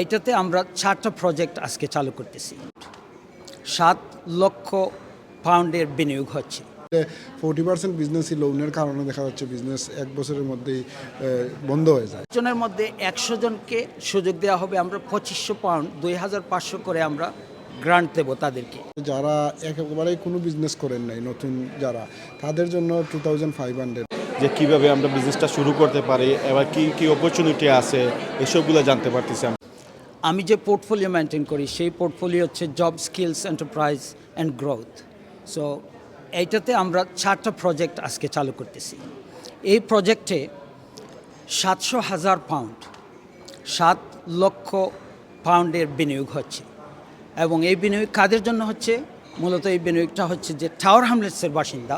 এইটাতে আমরা চারটা প্রজেক্ট আজকে চালু করতেছি। সাত লক্ষ পাউন্ডের বিনিয়োগ হচ্ছে। ফোর্টি পার্সেন্ট বিজনেসই লোনের কারণে দেখা যাচ্ছে বিজনেস এক বছরের মধ্যেই বন্ধ হয়ে যায়। জনের মধ্যে একশো জনকে সুযোগ দেওয়া হবে আমরা পঁচিশশো পাউন্ড দুই হাজার পাঁচশো করে আমরা গ্রান্ট দেবো তাদেরকে। যারা একেবারেই কোনো বিজনেস করেন নাই নতুন যারা তাদের জন্য টু থাউজেন্ড ফাইভ হান্ড্রেড যে কীভাবে আমরা বিজনেসটা শুরু করতে পারি এবার কি কি অপরচুনিটি আছে এসবগুলো জানতে পারতেছি আমরা। আমি যে পোর্টফোলিও মেনটেন করি, সেই পোর্টফোলিও হচ্ছে job skills enterprise and growth so এইটাতে আমরা চারটা প্রজেক্ট আজকে চালু করতেছি। এই প্রজেক্টে সাতশো হাজার পাউন্ড সাত লক্ষ পাউন্ডের বিনিয়োগ হচ্ছে। এবং এই বিনিয়োগ কাদের জন্য হচ্ছে? মূলত এই বিনিয়োগটা হচ্ছে যে টাওয়ার হামলেটসের বাসিন্দা,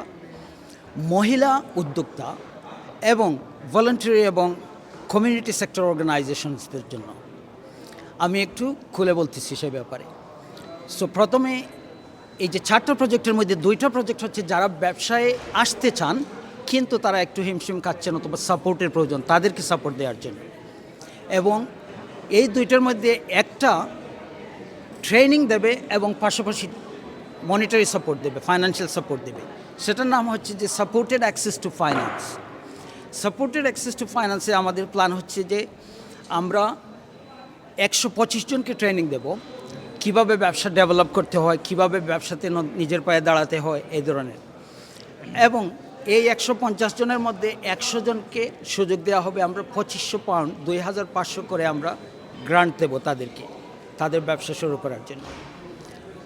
মহিলা উদ্যোক্তা এবং ভলেন্টারি এবং কমিউনিটি সেক্টর অর্গানাইজেশনসদের জন্য। আমি একটু খুলে বলতেছি সে ব্যাপারে। সো প্রথমে এই যে চারটা প্রজেক্টের মধ্যে দুইটা প্রজেক্ট হচ্ছে যারা ব্যবসায় আসতে চান, কিন্তু তারা একটু হিমশিম খাচ্ছেন অথবা সাপোর্টের প্রয়োজন, তাদেরকে সাপোর্ট দেওয়ার জন্য। এবং এই দুইটার মধ্যে একটা ট্রেনিং দেবে এবং পাশাপাশি মনিটারি সাপোর্ট দেবে ফাইন্যান্সিয়াল সাপোর্ট দেবে। সেটার নাম হচ্ছে যে supported access to finance supported access to ফাইন্যান্সে আমাদের প্ল্যান হচ্ছে যে আমরা একশো পঁচিশ জনকে ট্রেনিং দেব। কীভাবে ব্যবসা ডেভেলপ করতে হয়, কীভাবে ব্যবসাতে নিজের পায়ে দাঁড়াতে হয়, এই ধরনের। এবং এই একশো পঞ্চাশ জনের মধ্যে একশো জনকে সুযোগ দেওয়া হবে, আমরা পঁচিশশো পাউন্ড দুই হাজার পাঁচশো করে আমরা গ্রান্ট দেবো তাদেরকে, তাদের ব্যবসা শুরু করার জন্য।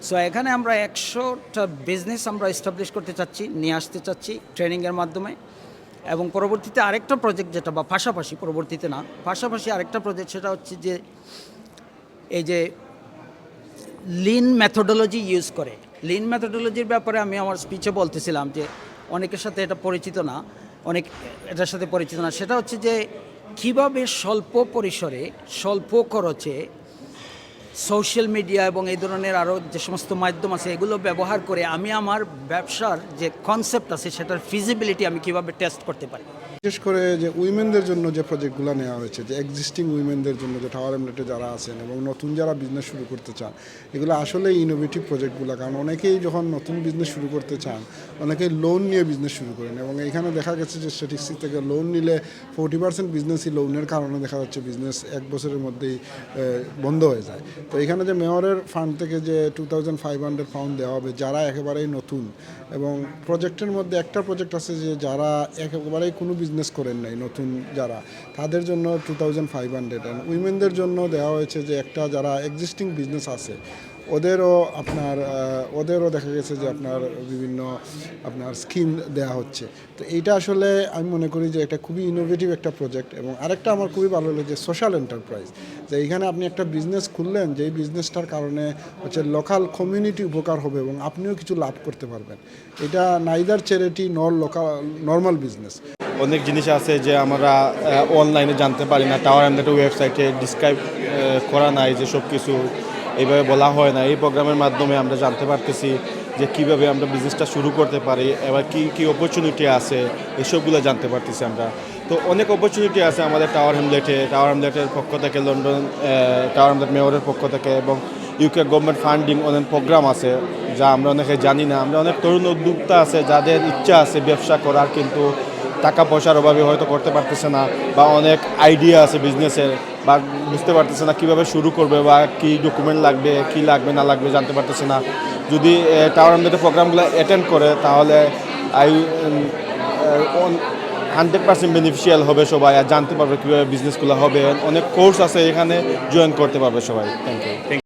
সো এখানে আমরা একশোটা বিজনেস আমরা এস্টাবলিশ করতে চাচ্ছি, নিয়ে আসতে চাচ্ছি ট্রেনিংয়ের মাধ্যমে। এবং পরবর্তীতে আরেকটা প্রজেক্ট যেটা, বা পাশাপাশি পরবর্তীতে না, পাশাপাশি আরেকটা প্রজেক্ট সেটা হচ্ছে যে, এই যে লিন ম্যাথোডোলজি ইউজ করে। লিন ম্যাথোডোলজির ব্যাপারে আমি আমার স্পিচে বলতেছিলাম যে, অনেকের সাথে এটা পরিচিত না, অনেক এটার সাথে পরিচিত না। সেটা হচ্ছে যে, কীভাবে স্বল্প পরিসরে, স্বল্প খরচে সোশ্যাল মিডিয়া এবং এই ধরনের আরও যে সমস্ত মাধ্যম আছে, এগুলো ব্যবহার করে আমি আমার ব্যবসার যে কনসেপ্ট আছে, সেটার ফিজিবিলিটি আমি কীভাবে টেস্ট করতে পারি। বিশেষ করে যে উইমেনদের জন্য যে প্রজেক্টগুলো নেওয়া হয়েছে, যে এক্সিস্টিং উইমেনদের জন্য যে টাওয়ার এমলেটে যারা আছেন এবং নতুন যারা বিজনেস শুরু করতে চান, এগুলো আসলে ইনোভেটিভ প্রজেক্টগুলো। কারণ অনেকেই যখন নতুন বিজনেস শুরু করতে চান, অনেকেই লোন নিয়ে বিজনেস শুরু করেন এবং এখানে দেখা গেছে যে স্ট্যাটিস্টিক থেকে লোন নিলে ফোর্টি পার্সেন্ট বিজনেসই লোনের কারণে দেখা যাচ্ছে বিজনেস এক বছরের মধ্যেই বন্ধ হয়ে যায়। তো এখানে যে মেয়রের ফান্ড থেকে যে two thousand five hundred pound দেওয়া হবে, যারা একেবারেই নতুন এবং প্রজেক্টের মধ্যে একটা প্রজেক্ট আছে যে যারা একেবারেই কোনো বিজনেস করেন নাই, নতুন যারা। তাদের জন্য two thousand five hundred and উইমেনদের জন্য দেওয়া হয়েছে যে একটা যারা এক্সিস্টিং বিজনেস আছে, ওদেরও আপনার ওদেরও দেখা গেছে যে আপনার বিভিন্ন, আপনার স্কিম দেওয়া হচ্ছে। তো এইটা আসলে আমি মনে করি যে এটা খুবই ইনোভেটিভ একটা প্রজেক্ট এবং আরেকটা আমার খুবই ভালো লাগে সোশ্যাল এন্টারপ্রাইজ যে এইখানে আপনি একটা বিজনেস খুললেন, যেই বিজনেসটার কারণে হচ্ছে লোকাল কমিউনিটি উপকার হবে এবং আপনিও কিছু লাভ করতে পারবেন। এটা neither charity nor local normal business অনেক জিনিস আছে যে আমরা অনলাইনে জানতে পারি না। টাওয়ার আমাদের ওয়েবসাইটে ডিসক্রাইব করা নাই যে সব কিছু এইভাবে বলা হয় না। এই প্রোগ্রামের মাধ্যমে আমরা জানতে পারতেছি যে কীভাবে আমরা বিজনেসটা শুরু করতে পারি এবার কি কি অপরচুনিটি আছে, এসবগুলো জানতে পারতেছি আমরা। তো অনেক অপরচুনিটি আছে আমাদের টাওয়ার হ্যামলেটে টাওয়ার হ্যামলেটের পক্ষ থেকে লন্ডন টাওয়ার হ্যামলেট মেয়রের পক্ষ থেকে এবং ইউকে গভর্নমেন্ট ফান্ডিং অনেক প্রোগ্রাম আছে, যা আমরা অনেকে জানি না। আমরা অনেক তরুণ উদ্যোক্তা আছে, যাদের ইচ্ছা আছে ব্যবসা করার, কিন্তু টাকা পয়সার অভাবে হয়তো করতে পারতেছে না বা অনেক আইডিয়া আছে বিজনেসের বা বুঝতে পারতেছে না কীভাবে শুরু করবে বা কী ডকুমেন্ট লাগবে, কি লাগবে, না লাগবে জানতে পারতেছে না। যদি টাওয়ার আমাদের প্রোগ্রামগুলো অ্যাটেন্ড করে, তাহলে আই হান্ড্রেড পার্সেন্ট বেনিফিশিয়াল হবে সবাই আর জানতে পারবে কীভাবে বিজনেসগুলো হবে। অনেক কোর্স আছে এখানে জয়েন করতে পারবে সবাই। Thank you